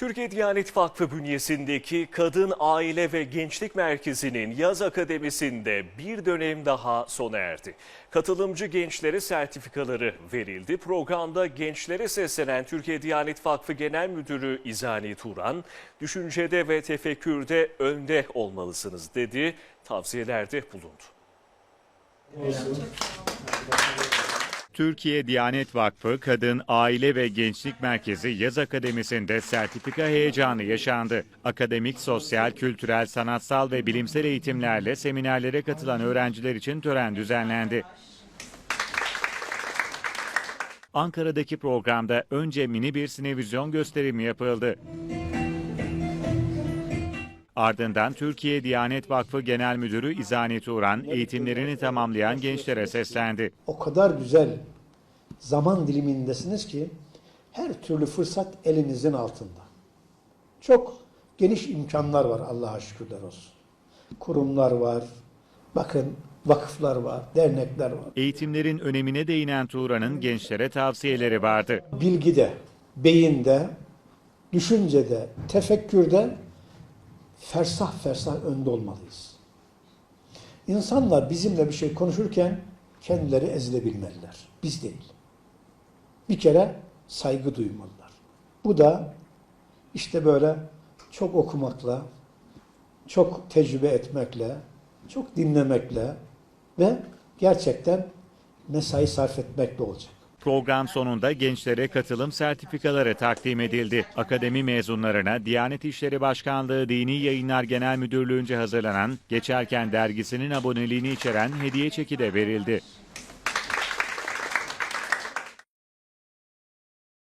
Türkiye Diyanet Vakfı bünyesindeki Kadın Aile ve Gençlik Merkezi'nin yaz akademisinde bir dönem daha sona erdi. Katılımcı gençlere sertifikaları verildi. Programda gençlere seslenen Türkiye Diyanet Vakfı Genel Müdürü İzani Turan, düşüncede ve tefekkürde önde olmalısınız dedi, tavsiyelerde bulundu. Türkiye Diyanet Vakfı Kadın, Aile ve Gençlik Merkezi Yaz Akademisi'nde sertifika heyecanı yaşandı. Akademik, sosyal, kültürel, sanatsal ve bilimsel eğitimlerle seminerlere katılan öğrenciler için tören düzenlendi. Ankara'daki programda önce mini bir sinevizyon gösterimi yapıldı. Ardından Türkiye Diyanet Vakfı Genel Müdürü İzani Turan eğitimlerini tamamlayan gençlere seslendi. o kadar güzel zaman dilimindesiniz ki her türlü fırsat elinizin altında. Çok geniş imkanlar var Allah'a şükürler olsun. Kurumlar var, bakın vakıflar var, dernekler var. Eğitimlerin önemine değinen Turan'ın gençlere tavsiyeleri vardı. Bilgide, beyinde, düşüncede, tefekkürde fersah fersah önde olmalıyız. İnsanlar bizimle bir şey konuşurken kendileri ezilebilmeliler. Biz değil. Bir kere saygı duymalılar. Bu da işte böyle çok okumakla, çok tecrübe etmekle, çok dinlemekle ve gerçekten mesai sarf etmekle olacak. Program sonunda gençlere katılım sertifikaları takdim edildi. Akademi mezunlarına Diyanet İşleri Başkanlığı Dini Yayınlar Genel Müdürlüğü'nce hazırlanan Geçerken dergisinin aboneliğini içeren hediye çeki de verildi.